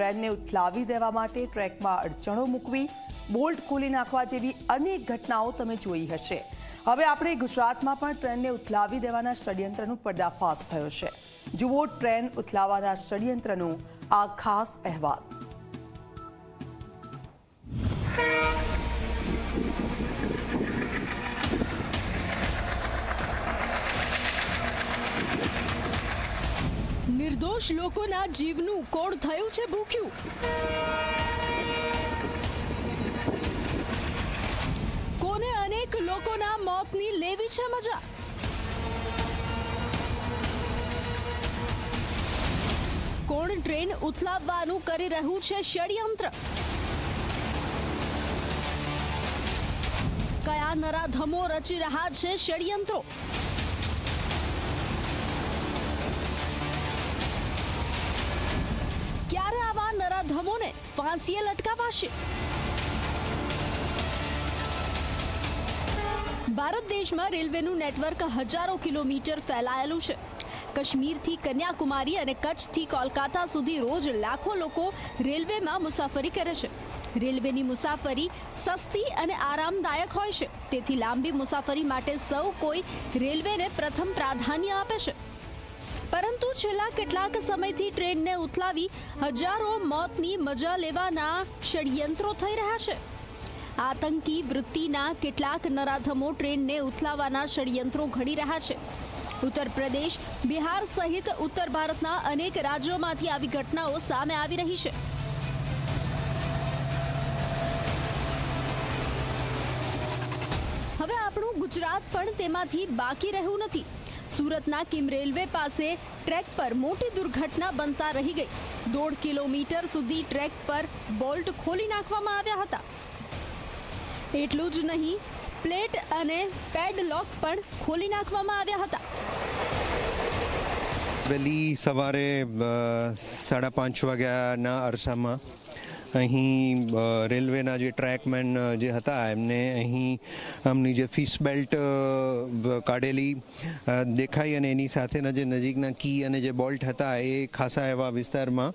ટ્રેનને ઉથલાવી દેવા માટે ટ્રેકમાં અડચણો મૂકવી, બોલ્ટ ખોલી નાખવા જેવી અનેક ઘટનાઓ તમે જોઈ હશે. હવે આપણે ગુજરાતમાં પણ ટ્રેનને ઉથલાવી દેવાના ષડયંત્રનો પર્દાફાશ થયો છે. જુઓ ટ્રેન ઉથલાવાના ષડયંત્રનો આ ખાસ અહેવાલ. નિર્દોષ લોકોના જીવનું કોણ થયું છે ભૂખ્યું? કોને અનેક લોકોના મોતની લેવી છે મજા? કોણ ટ્રેન ઉથલાવવાનું કરી રહ્યું છે ષડયંત્ર? કયા નરાધમો રચી રહ્યા છે ષડયંત્રો? નરાધમોને ફાંસીએ લટકાવાશે ભારત દેશમાં રેલવેનું નેટવર્ક હજારો કિલોમીટર ફેલાયેલું છે કાશ્મીરથી કન્યાકુમારી અને કચ્છથી કોલકાતા સુધી રોજ લાખો લોકો રેલવેમાં મુસાફરી કરે છે રેલવેની મુસાફરી સસ્તી અને આરામદાયક હોય છે તેથી લાંબી મુસાફરી માટે સૌ કોઈ રેલવેને પ્રથમ પ્રાધાન્ય આપે છે પરંતુ છેલ્લા કેટલાક સમયથી ટ્રેનને ઉથલાવી હજારો મોતની મજા લેવાના ષડયંત્રો થઈ રહ્યા છે. આતંકી વૃત્તિના કેટલાક નરાધમો ટ્રેનને ઉથલાવવાના ષડયંત્રો ઘડી રહ્યા છે. ઉત્તર પ્રદેશ બિહાર સહિત ઉત્તર ભારતના અનેક રાજ્યોમાંથી આવી ઘટનાઓ સામે આવી રહી છે. હવે આપણું ગુજરાત પણ તેમાંથી બાકી રહ્યું નથી. સુરતના કિમ રેલવે પાસે ટ્રેક પર મોટી દુર્ઘટના બનતા રહી ગઈ. દોઢ કિલોમીટર સુધી ટ્રેક પર બોલ્ટ ખોલી નાખવામાં આવ્યા હતા. એટલું જ નહીં, પ્લેટ અને પેડલોક પણ ખોલી નાખવામાં આવ્યા હતા. વહેલી સવારે સાડા પાંચ વાગ્યાના અરસામાં અહીં રેલવેના જે ટ્રેકમેન જે હતા, એમને અહીં આમની જે ફિશ બેલ્ટ કાઢેલી દેખાઈ અને એની સાથેના જે નજીકના કી અને જે બોલ્ટ હતા, એ ખાસા એવા વિસ્તારમાં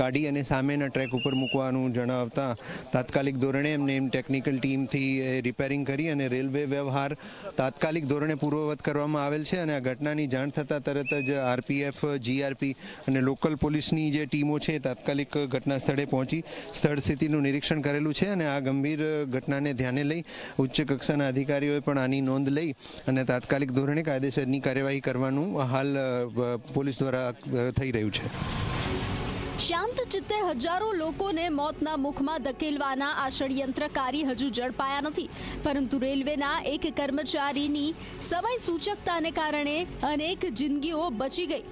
કાઢી અને સામેના ટ્રેક ઉપર મૂકવાનું જણાવતા તાત્કાલિક ધોરણે એમને એમ ટેકનિકલ ટીમથી એ રિપેરિંગ કરી અને રેલવે વ્યવહાર તાત્કાલિક ધોરણે પૂર્વવત કરવામાં આવેલ છે અને આ ઘટનાની જાણ થતાં તરત જ આરપીએફ, જીઆરપી અને લોકલ પોલીસની જે ટીમો છે તાત્કાલિક ઘટના સ્થળે પહોંચી સ્થળ સ્થિતિનું નિરીક્ષણ કરેલું છે અને આ ગંભીર ઘટનાને ધ્યાને લઈ ઉચ્ચ કક્ષાના અધિકારીઓએ પણ આની નોંધ લઈ અને તાત્કાલિક ધોરણે કાયદેસરની કાર્યવાહી કરવાનું હાલ પોલીસ દ્વારા થઈ રહ્યું છે. શાંત ચિત્તે હજારો લોકોને મોતના મુખમાં ધકેલવાના આ ષડયંત્રકારી હજુ ઝડપાયા નથી. પરંતુ રેલવેના એક કર્મચારીની સમય સૂચકતાને કારણે અનેક જિંદગીઓ બચી ગઈ.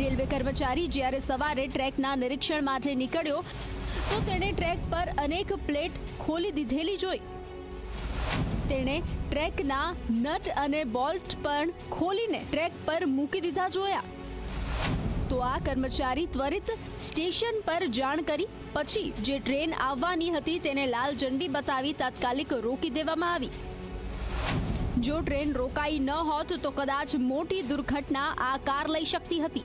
રેલવે કર્મચારી જ્યારે સવારે ટ્રેકના નિરીક્ષણ માટે નીકળ્યો, તો તેણે ટ્રેક પર અનેક પ્લેટ ખોલી દીધેલી જોઈ. તેણે ટ્રેકના નટ અને બોલ્ટ પણ ખોલીને ટ્રેક પર મૂકી દીધા જોયા. તો આ કર્મચારી ત્વરિત સ્ટેશન પર જાણ કરી, પછી જે ટ્રેન આવવાની હતી તેને લાલ ઝંડી બતાવી તાત્કાલિક રોકી દેવામાં આવી. જો ટ્રેન રોકાઈ ન હોત તો કદાચ મોટી દુર્ઘટના આ કાર લઈ શકતી હતી.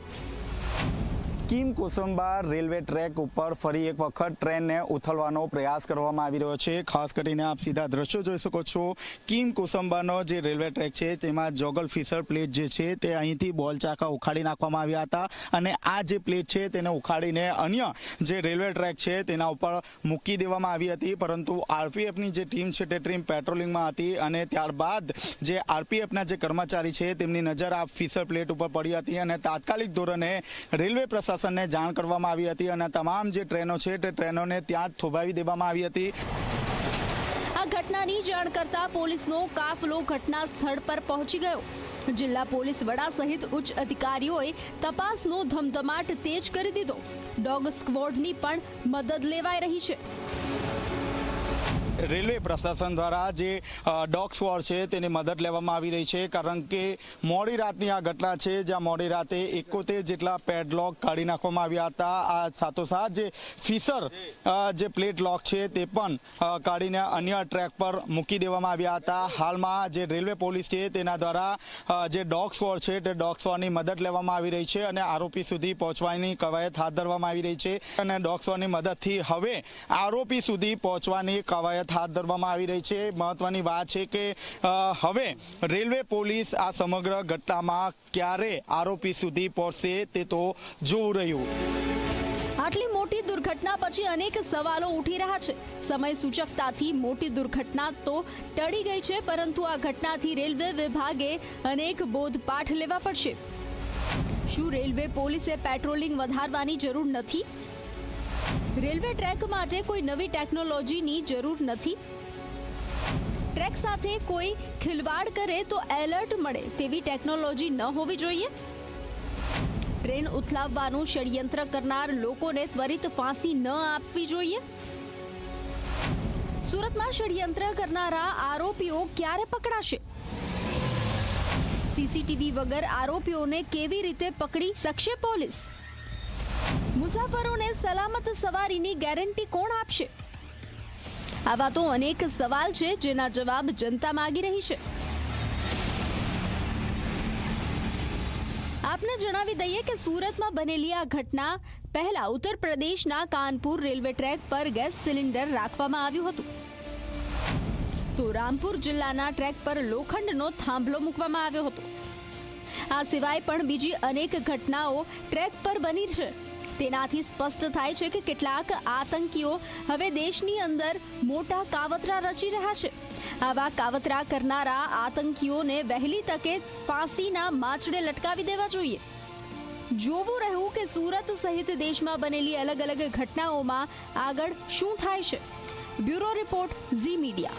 કિમ કોસંબા રેલવે ટ્રેક ઉપર ફરી એક વખત ટ્રેનને ઉથલવાનો પ્રયાસ કરવામાં આવી રહ્યો છે. ખાસ કરીને આપ સીધા દ્રશ્યો જોઈ શકો છો. કિમ કોસંબાનો જે રેલવે ટ્રેક છે, તેમાં જોગલ ફિશર પ્લેટ જે છે, તે અહીંથી બોલ ચાકા ઉખાડી નાખવામાં આવ્યા હતા અને આ જે પ્લેટ છે, તેને ઉખાડીને અન્ય જે રેલવે ટ્રેક છે, તેના ઉપર મૂકી દેવામાં આવી હતી. પરંતુ આરપીએફની જે ટીમ છે, તે ટીમ પેટ્રોલિંગમાં હતી અને ત્યારબાદ જે આરપીએફના જે કર્મચારી છે, તેમની નજર આ ફિશર પ્લેટ ઉપર પડી હતી અને તાત્કાલિક ધોરણે રેલવે પ્રશાસનને જાણ કરવામાં આવી હતી અને તમામ જે ટ્રેનો છે તે ટ્રેનોને ત્યાં જ થોભાવી દેવામાં આવી હતી. આ ઘટનાની જાણ કરતા પોલીસનો કાફલો ઘટના સ્થળ પર પહોંચી ગયો. જિલ્લા પોલીસ વડા સહિત ઉચ્ચ અધિકારીઓએ તપાસનો ધમધમાટ તેજ કરી દીધો. ડોગ સ્ક્વોડની પણ મદદ લેવાઈ રહી છે. રેલવે પ્રશાસન દ્વારા જે ડોગ સ્વોર છે તેની મદદ લેવામાં આવી રહી છે. કારણ કે મોડી રાતની આ ઘટના છે, જ્યાં મોડી રાતે એકોતેર જેટલા પેડલોક કાઢી નાખવામાં આવ્યા હતા. આ સાથોસાથ જે ફિશર જે પ્લેટ લોક છે તે પણ કાઢીને અન્ય ટ્રેક પર મૂકી દેવામાં આવ્યા હતા. હાલમાં જે રેલવે પોલીસ છે તેના દ્વારા જે ડોગ સ્વોર છે તે ડોગ સ્વોરની મદદ લેવામાં આવી રહી છે અને આરોપી સુધી પહોંચવાની કવાયત હાથ ધરવામાં આવી રહી છે અને ડોગ સ્વોરની મદદથી હવે આરોપી સુધી પહોંચવાની કવાયત હાથ ધરવામાં આવી રહી છે. મહત્વની વાત છે કે હવે રેલવે પોલીસ આ સમગ્ર ઘટનામાં ક્યારે આરોપી સુધી પહોંચશે તે તો જોવું રહ્યું. આટલી મોટી દુર્ઘટના પછી અનેક સવાલો ઉઠી રહ્યા છે. સમય સૂચકતાથી મોટી દુર્ઘટના તો ટળી ગઈ છે, પરંતુ આ ઘટનાથી રેલવે વિભાગે અનેક બોધપાઠ લેવા પડશે. શું રેલવે પોલીસે પેટ્રોલિંગ વધારવાની જરૂર નથી? રેલવે ટ્રેક માટે કોઈ નવી ટેકનોલોજીની જરૂર નથી? ટ્રેક સાથે કોઈ ખિલવાડ કરે તો એલર્ટ મળે તેવી ટેકનોલોજી ન હોવી જોઈએ? ટ્રેન ઉથલાવવાનું ષડયંત્ર કરનાર લોકોને ત્વરિત ફાંસી ન આપવી જોઈએ? સુરતમાં ષડયંત્ર કરનારા આરોપીઓ ક્યારે પકડાશે? સીસીટીવી વગર આરોપીઓને કેવી રીતે પકડી શકશે પોલીસ? મુસાફરોને સલામત સવારીની ગેરંટી કોણ આપશે? આવા તો અનેક સવાલ છે જેના જવાબ જનતા માગી રહી છે. આપને જણાવી દઈએ કે સુરતમાં બનેલી આ ઘટના પહેલા ઉત્તર પ્રદેશના કાનપુર રેલવે ટ્રેક પર ગેસ સિલિન્ડર રાખવામાં આવ્યું હતું. તો રામપુર જિલ્લાના ટ્રેક પર લોખંડનો થાંભલો મૂકવામાં આવ્યો હતો. આ સિવાય પણ બીજી અનેક ઘટનાઓ ટ્રેક પર બની છે. તેનાથી સ્પષ્ટ થાય છે કે કેટલાક આતંકીઓ હવે દેશની અંદર મોટા કાવતરા રચી રહ્યા છે. આવા કાવતરા કરનારા આતંકીઓને વહેલી તકે ફાંસીના માછડે લટકાવી દેવા જોઈએ. જોવું રહ્યું કે સુરત સહિત દેશમાં બનેલી અલગ અલગ ઘટનાઓમાં આગળ શું થાય છે. Bureau report Zee Media.